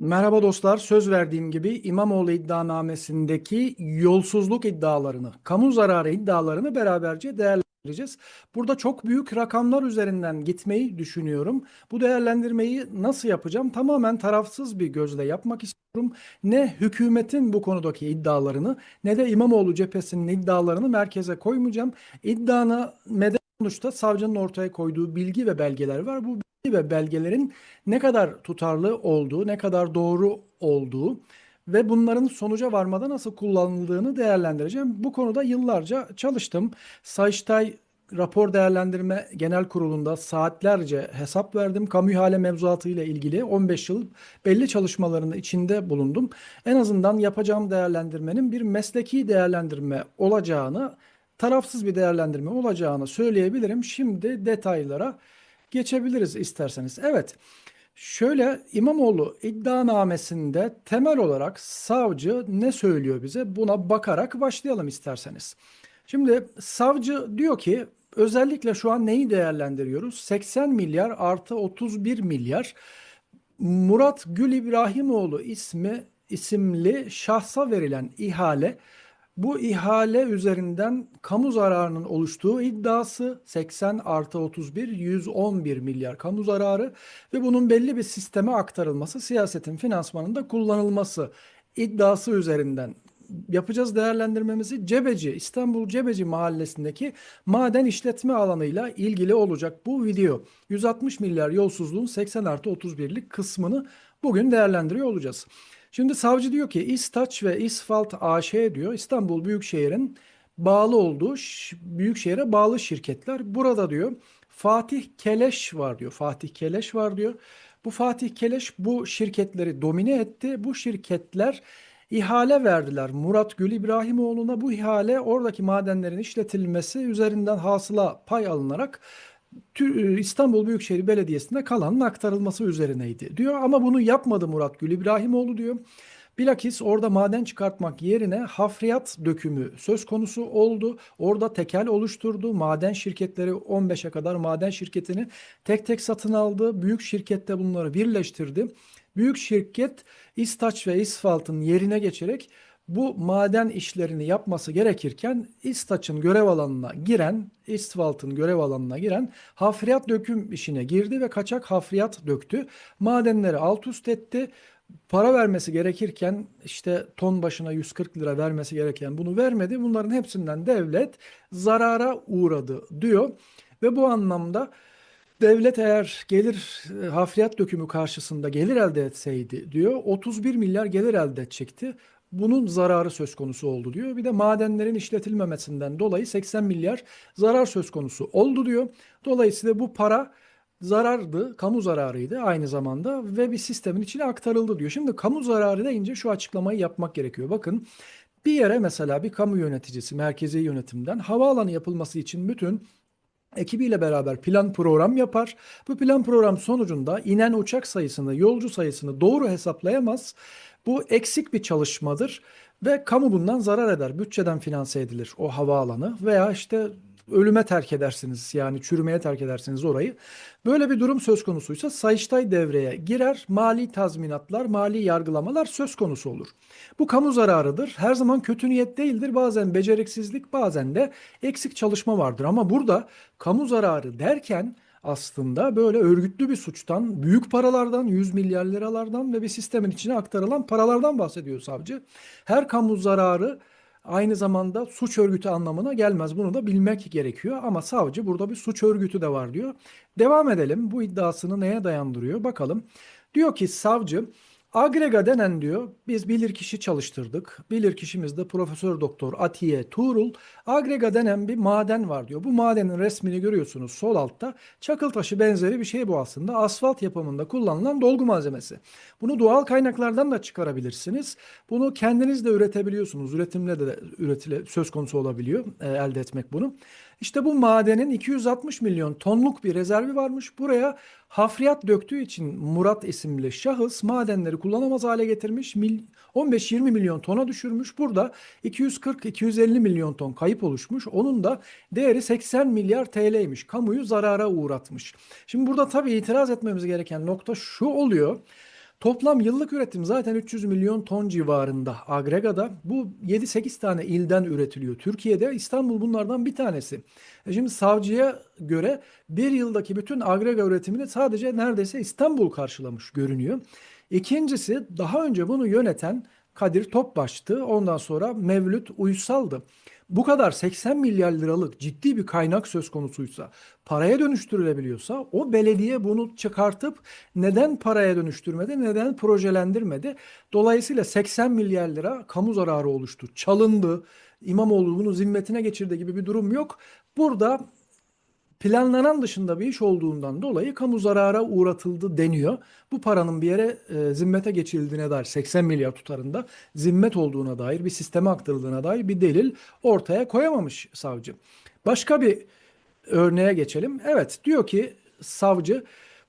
Merhaba dostlar. Söz verdiğim gibi İmamoğlu iddianamesindeki yolsuzluk iddialarını, kamu zararı iddialarını beraberce değerlendireceğiz. Burada çok büyük rakamlar üzerinden gitmeyi düşünüyorum. Bu değerlendirmeyi nasıl yapacağım? Tamamen tarafsız bir gözle yapmak istiyorum. Ne hükümetin bu konudaki iddialarını ne de İmamoğlu cephesinin iddialarını merkeze koymayacağım. İddiana meden sonuçta savcının ortaya koyduğu bilgi ve belgeler var. Bu ve belgelerin ne kadar tutarlı olduğu, ne kadar doğru olduğu ve bunların sonuca varmada nasıl kullanıldığını değerlendireceğim. Bu konuda yıllarca çalıştım. Sayıştay Rapor Değerlendirme Genel Kurulu'nda saatlerce hesap verdim. Kamu ihale mevzuatı ile ilgili 15 yıl belli çalışmalarının içinde bulundum. En azından yapacağım değerlendirmenin bir mesleki değerlendirme olacağını, tarafsız bir değerlendirme olacağını söyleyebilirim. Şimdi detaylara geçebiliriz isterseniz. Evet. Şöyle İmamoğlu iddianamesinde temel olarak savcı ne söylüyor bize? Buna bakarak başlayalım isterseniz. Şimdi savcı diyor ki özellikle şu an neyi değerlendiriyoruz? 80 milyar artı 31 milyar Murat Gül İbrahimoğlu ismi isimli şahsa verilen ihale bu ihale üzerinden kamu zararının oluştuğu iddiası 80 artı 31 111 milyar kamu zararı ve bunun belli bir sisteme aktarılması siyasetin finansmanında kullanılması iddiası üzerinden yapacağız değerlendirmemizi Cebeci İstanbul Cebeci mahallesindeki maden işletme alanıyla ilgili olacak bu video. 160 milyar yolsuzluğun 80 artı 31'lik kısmını bugün değerlendiriyor olacağız. Şimdi savcı diyor ki İstaç ve İsfalt AŞ diyor İstanbul Büyükşehir'in bağlı olduğu Büyükşehir'e bağlı şirketler. Burada diyor Fatih Keleş var diyor. Fatih Keleş var diyor. Bu Fatih Keleş bu şirketleri domine etti. Bu şirketler ihale verdiler Murat Gül İbrahimoğlu'na. Bu ihale oradaki madenlerin işletilmesi üzerinden hasıla pay alınarak İstanbul Büyükşehir Belediyesi'ne kalanın aktarılması üzerineydi diyor. Ama bunu yapmadı Murat Gül İbrahimoğlu diyor. Bilakis orada maden çıkartmak yerine hafriyat dökümü söz konusu oldu. Orada tekel oluşturdu. Maden şirketleri 15'e kadar maden şirketini tek tek satın aldı. Büyük şirkette bunları birleştirdi. Büyük şirket İstaç ve İsfalt'ın yerine geçerek bu maden işlerini yapması gerekirken İstaç'ın görev alanına giren, İsfalt'ın görev alanına giren hafriyat döküm işine girdi ve kaçak hafriyat döktü. Madenleri alt üst etti. Para vermesi gerekirken işte ton başına 140 lira vermesi gereken bunu vermedi. Bunların hepsinden devlet zarara uğradı diyor. Ve bu anlamda devlet eğer gelir e, hafriyat dökümü karşısında gelir elde etseydi diyor 31 milyar gelir elde edecekti bunun zararı söz konusu oldu diyor. Bir de madenlerin işletilmemesinden dolayı 80 milyar zarar söz konusu oldu diyor. Dolayısıyla bu para zarardı, kamu zararıydı aynı zamanda ve bir sistemin içine aktarıldı diyor. Şimdi kamu zararı deyince şu açıklamayı yapmak gerekiyor. Bakın bir yere mesela bir kamu yöneticisi merkezi yönetimden havaalanı yapılması için bütün ekibiyle beraber plan program yapar. Bu plan program sonucunda inen uçak sayısını, yolcu sayısını doğru hesaplayamaz bu eksik bir çalışmadır ve kamu bundan zarar eder. Bütçeden finanse edilir o havaalanı veya işte ölüme terk edersiniz yani çürümeye terk edersiniz orayı. Böyle bir durum söz konusuysa Sayıştay devreye girer. Mali tazminatlar, mali yargılamalar söz konusu olur. Bu kamu zararıdır. Her zaman kötü niyet değildir. Bazen beceriksizlik, bazen de eksik çalışma vardır. Ama burada kamu zararı derken aslında böyle örgütlü bir suçtan, büyük paralardan, 100 milyar liralardan ve bir sistemin içine aktarılan paralardan bahsediyor savcı. Her kamu zararı aynı zamanda suç örgütü anlamına gelmez. Bunu da bilmek gerekiyor ama savcı burada bir suç örgütü de var diyor. Devam edelim. Bu iddiasını neye dayandırıyor? Bakalım. Diyor ki savcı Agrega denen diyor biz bilirkişi çalıştırdık. Bilirkişimiz de Profesör Doktor Atiye Tuğrul. Agrega denen bir maden var diyor. Bu madenin resmini görüyorsunuz sol altta. Çakıl taşı benzeri bir şey bu aslında. Asfalt yapımında kullanılan dolgu malzemesi. Bunu doğal kaynaklardan da çıkarabilirsiniz. Bunu kendiniz de üretebiliyorsunuz. Üretimle de üretile söz konusu olabiliyor e, elde etmek bunu. İşte bu madenin 260 milyon tonluk bir rezervi varmış. Buraya hafriyat döktüğü için Murat isimli şahıs madenleri kullanamaz hale getirmiş. 15-20 milyon tona düşürmüş. Burada 240-250 milyon ton kayıp oluşmuş. Onun da değeri 80 milyar TL'ymiş. Kamuyu zarara uğratmış. Şimdi burada tabii itiraz etmemiz gereken nokta şu oluyor. Toplam yıllık üretim zaten 300 milyon ton civarında agregada. Bu 7-8 tane ilden üretiliyor. Türkiye'de İstanbul bunlardan bir tanesi. E şimdi savcıya göre bir yıldaki bütün agrega üretimini sadece neredeyse İstanbul karşılamış görünüyor. İkincisi daha önce bunu yöneten Kadir Topbaş'tı. Ondan sonra Mevlüt Uysal'dı. Bu kadar 80 milyar liralık ciddi bir kaynak söz konusuysa, paraya dönüştürülebiliyorsa o belediye bunu çıkartıp neden paraya dönüştürmedi, neden projelendirmedi? Dolayısıyla 80 milyar lira kamu zararı oluştu, çalındı. İmamoğlu bunu zimmetine geçirdi gibi bir durum yok. Burada planlanan dışında bir iş olduğundan dolayı kamu zarara uğratıldı deniyor. Bu paranın bir yere e, zimmete geçirildiğine dair 80 milyar tutarında zimmet olduğuna dair bir sisteme aktarıldığına dair bir delil ortaya koyamamış savcı. Başka bir örneğe geçelim. Evet diyor ki savcı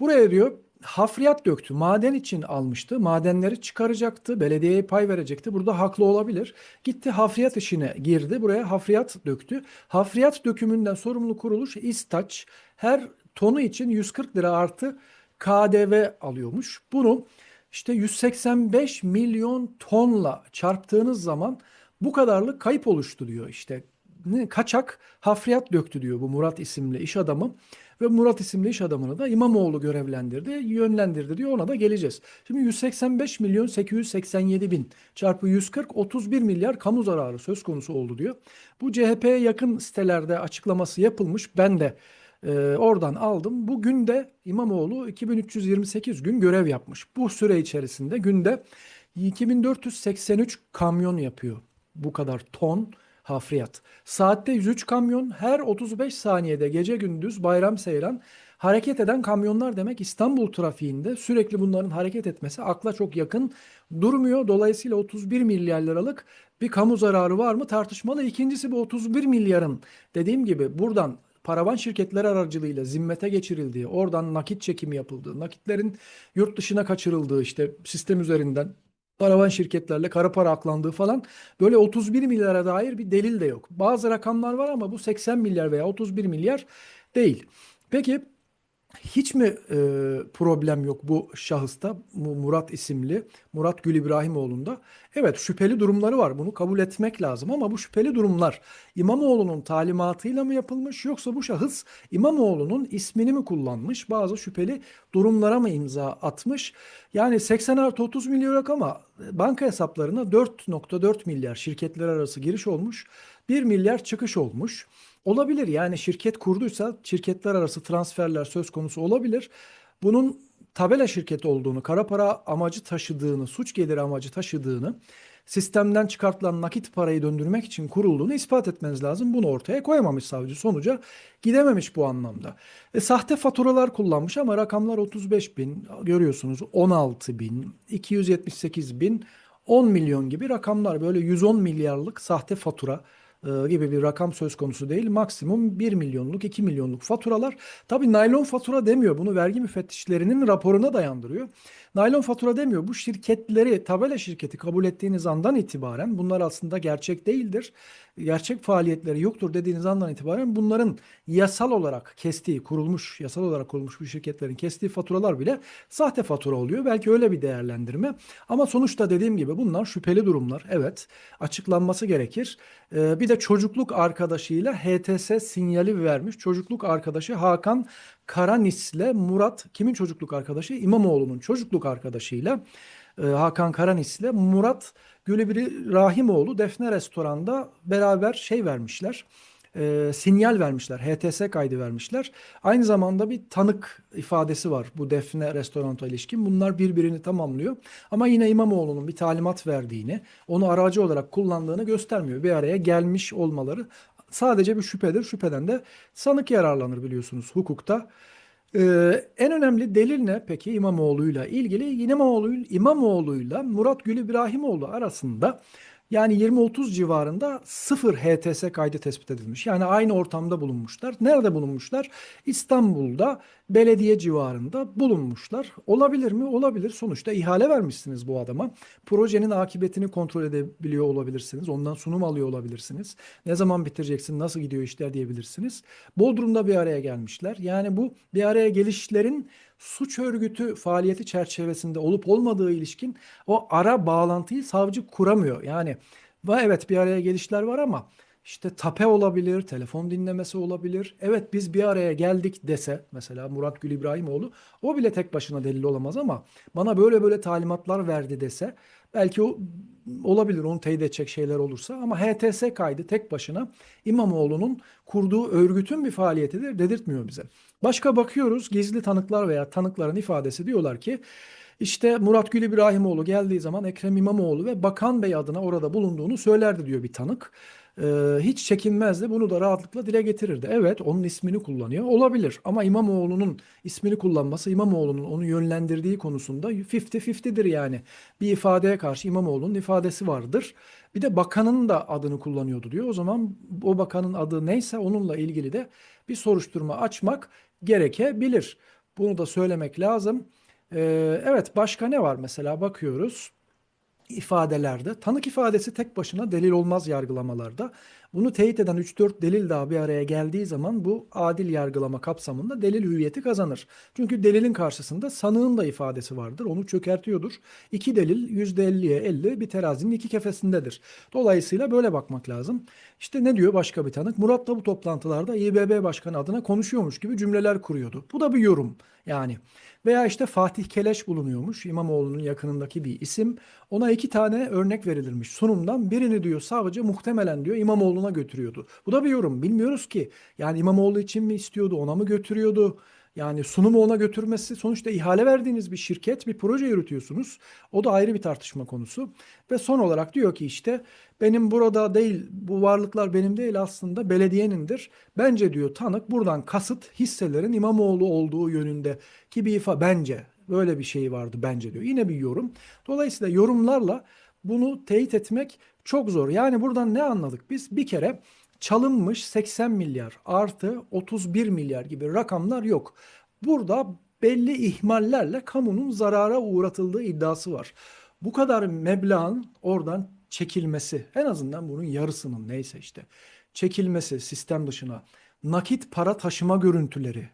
buraya diyor hafriyat döktü. Maden için almıştı. Madenleri çıkaracaktı. Belediyeye pay verecekti. Burada haklı olabilir. Gitti hafriyat işine girdi. Buraya hafriyat döktü. Hafriyat dökümünden sorumlu kuruluş İstaç her tonu için 140 lira artı KDV alıyormuş. Bunu işte 185 milyon tonla çarptığınız zaman bu kadarlık kayıp oluştu diyor işte. Ne, kaçak hafriyat döktü diyor bu Murat isimli iş adamı. Ve Murat isimli iş adamını da İmamoğlu görevlendirdi, yönlendirdi diyor. Ona da geleceğiz. Şimdi 185 milyon 887 bin çarpı 140 31 milyar kamu zararı söz konusu oldu diyor. Bu CHP'ye yakın sitelerde açıklaması yapılmış. Ben de e, oradan aldım. Bu günde İmamoğlu 2328 gün görev yapmış. Bu süre içerisinde günde 2483 kamyon yapıyor. Bu kadar ton hafriyat. Saatte 103 kamyon her 35 saniyede gece gündüz bayram seyran hareket eden kamyonlar demek İstanbul trafiğinde sürekli bunların hareket etmesi akla çok yakın durmuyor. Dolayısıyla 31 milyar liralık bir kamu zararı var mı tartışmalı. İkincisi bu 31 milyarın dediğim gibi buradan paravan şirketleri aracılığıyla zimmete geçirildiği, oradan nakit çekimi yapıldığı, nakitlerin yurt dışına kaçırıldığı işte sistem üzerinden paravan şirketlerle kara para aklandığı falan böyle 31 milyara dair bir delil de yok. Bazı rakamlar var ama bu 80 milyar veya 31 milyar değil. Peki hiç mi e, problem yok bu şahısta, bu Murat isimli, Murat Gül İbrahimoğlu'nda? Evet şüpheli durumları var. Bunu kabul etmek lazım ama bu şüpheli durumlar İmamoğlu'nun talimatıyla mı yapılmış yoksa bu şahıs İmamoğlu'nun ismini mi kullanmış? Bazı şüpheli durumlara mı imza atmış? Yani 80 artı 30 milyar yok ama banka hesaplarına 4.4 milyar şirketler arası giriş olmuş, 1 milyar çıkış olmuş. Olabilir yani şirket kurduysa şirketler arası transferler söz konusu olabilir. Bunun tabela şirketi olduğunu, kara para amacı taşıdığını, suç geliri amacı taşıdığını, sistemden çıkartılan nakit parayı döndürmek için kurulduğunu ispat etmeniz lazım. Bunu ortaya koyamamış savcı. Sonuca gidememiş bu anlamda. E, sahte faturalar kullanmış ama rakamlar 35 bin, görüyorsunuz 16 bin, 278 bin, 10 milyon gibi rakamlar. Böyle 110 milyarlık sahte fatura gibi bir rakam söz konusu değil. Maksimum 1 milyonluk, 2 milyonluk faturalar. Tabii naylon fatura demiyor. Bunu vergi müfettişlerinin raporuna dayandırıyor. Naylon fatura demiyor. Bu şirketleri, tabela şirketi kabul ettiğiniz andan itibaren bunlar aslında gerçek değildir. Gerçek faaliyetleri yoktur dediğiniz andan itibaren bunların yasal olarak kestiği, kurulmuş, yasal olarak kurulmuş bu şirketlerin kestiği faturalar bile sahte fatura oluyor. Belki öyle bir değerlendirme. Ama sonuçta dediğim gibi bunlar şüpheli durumlar. Evet, açıklanması gerekir. Ee, bir de çocukluk arkadaşıyla HTS sinyali vermiş. Çocukluk arkadaşı Hakan Karanis'le Murat kimin çocukluk arkadaşı? İmamoğlu'nun çocukluk arkadaşıyla e, Hakan Karanis'le Murat Gülübiri Rahimoğlu Defne Restoran'da beraber şey vermişler. E, sinyal vermişler. HTS kaydı vermişler. Aynı zamanda bir tanık ifadesi var bu Defne Restorant'a ilişkin. Bunlar birbirini tamamlıyor. Ama yine İmamoğlu'nun bir talimat verdiğini, onu aracı olarak kullandığını göstermiyor. Bir araya gelmiş olmaları sadece bir şüphedir. Şüpheden de sanık yararlanır biliyorsunuz hukukta. Ee, en önemli delil ne peki İmamoğlu'yla ilgili? İmamoğlu, İmamoğlu'yla Murat Gül İbrahimoğlu arasında yani 20-30 civarında sıfır HTS kaydı tespit edilmiş. Yani aynı ortamda bulunmuşlar. Nerede bulunmuşlar? İstanbul'da belediye civarında bulunmuşlar. Olabilir mi? Olabilir. Sonuçta ihale vermişsiniz bu adama. Projenin akıbetini kontrol edebiliyor olabilirsiniz. Ondan sunum alıyor olabilirsiniz. Ne zaman bitireceksin, nasıl gidiyor işler diyebilirsiniz. Bodrum'da bir araya gelmişler. Yani bu bir araya gelişlerin suç örgütü faaliyeti çerçevesinde olup olmadığı ilişkin o ara bağlantıyı savcı kuramıyor. Yani va evet bir araya gelişler var ama işte tape olabilir, telefon dinlemesi olabilir. Evet biz bir araya geldik dese mesela Murat Gül İbrahimoğlu o bile tek başına delil olamaz ama bana böyle böyle talimatlar verdi dese belki o olabilir onu teyit edecek şeyler olursa ama HTS kaydı tek başına İmamoğlu'nun kurduğu örgütün bir faaliyetidir dedirtmiyor bize. Başka bakıyoruz gizli tanıklar veya tanıkların ifadesi diyorlar ki işte Murat Gül İbrahimoğlu geldiği zaman Ekrem İmamoğlu ve Bakan Bey adına orada bulunduğunu söylerdi diyor bir tanık. Ee, hiç çekinmezdi. Bunu da rahatlıkla dile getirirdi. Evet, onun ismini kullanıyor. Olabilir. Ama İmamoğlu'nun ismini kullanması, İmamoğlu'nun onu yönlendirdiği konusunda 50-50'dir yani. Bir ifadeye karşı İmamoğlu'nun ifadesi vardır. Bir de bakanın da adını kullanıyordu diyor. O zaman o bakanın adı neyse onunla ilgili de bir soruşturma açmak gerekebilir. Bunu da söylemek lazım. Ee, evet, başka ne var mesela bakıyoruz ifadelerde. Tanık ifadesi tek başına delil olmaz yargılamalarda. Bunu teyit eden 3-4 delil daha bir araya geldiği zaman bu adil yargılama kapsamında delil hüviyeti kazanır. Çünkü delilin karşısında sanığın da ifadesi vardır. Onu çökertiyordur. İki delil %50'ye 50 bir terazinin iki kefesindedir. Dolayısıyla böyle bakmak lazım. İşte ne diyor başka bir tanık? Murat da bu toplantılarda İBB Başkanı adına konuşuyormuş gibi cümleler kuruyordu. Bu da bir yorum yani. Veya işte Fatih Keleş bulunuyormuş. İmamoğlu'nun yakınındaki bir isim. Ona iki tane örnek verilirmiş sunumdan. Birini diyor savcı muhtemelen diyor İmamoğlu'na götürüyordu. Bu da bir yorum. Bilmiyoruz ki. Yani İmamoğlu için mi istiyordu, ona mı götürüyordu? Yani sunumu ona götürmesi sonuçta ihale verdiğiniz bir şirket, bir proje yürütüyorsunuz. O da ayrı bir tartışma konusu. Ve son olarak diyor ki işte benim burada değil, bu varlıklar benim değil aslında belediyenindir. Bence diyor tanık buradan kasıt hisselerin İmamoğlu olduğu yönünde ki bir ifa bence böyle bir şey vardı bence diyor. Yine bir yorum. Dolayısıyla yorumlarla bunu teyit etmek çok zor. Yani buradan ne anladık biz? Bir kere çalınmış 80 milyar artı 31 milyar gibi rakamlar yok. Burada belli ihmallerle kamunun zarara uğratıldığı iddiası var. Bu kadar meblağın oradan çekilmesi, en azından bunun yarısının neyse işte çekilmesi sistem dışına, nakit para taşıma görüntüleri,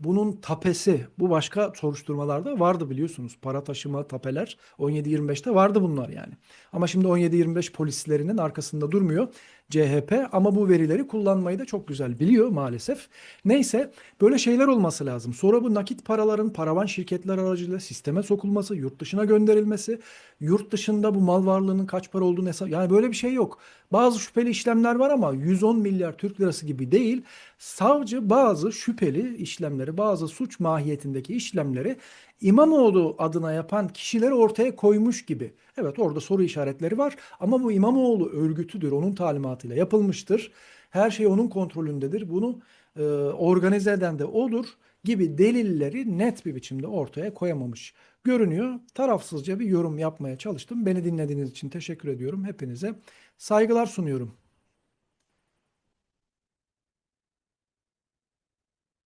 bunun tapesi, bu başka soruşturmalarda vardı biliyorsunuz. Para taşıma tapeler 17-25'te vardı bunlar yani. Ama şimdi 17-25 polislerinin arkasında durmuyor CHP ama bu verileri kullanmayı da çok güzel biliyor maalesef. Neyse böyle şeyler olması lazım. Sonra bu nakit paraların paravan şirketler aracılığıyla sisteme sokulması, yurt dışına gönderilmesi, yurt dışında bu mal varlığının kaç para olduğunu hesap... Yani böyle bir şey yok. Bazı şüpheli işlemler var ama 110 milyar Türk lirası gibi değil. Savcı bazı şüpheli işlemleri, bazı suç mahiyetindeki işlemleri İmamoğlu adına yapan kişileri ortaya koymuş gibi. Evet orada soru işaretleri var ama bu İmamoğlu örgütüdür, onun talimatıyla yapılmıştır. Her şey onun kontrolündedir. Bunu e, organize eden de odur gibi delilleri net bir biçimde ortaya koyamamış görünüyor. Tarafsızca bir yorum yapmaya çalıştım. Beni dinlediğiniz için teşekkür ediyorum. Hepinize saygılar sunuyorum.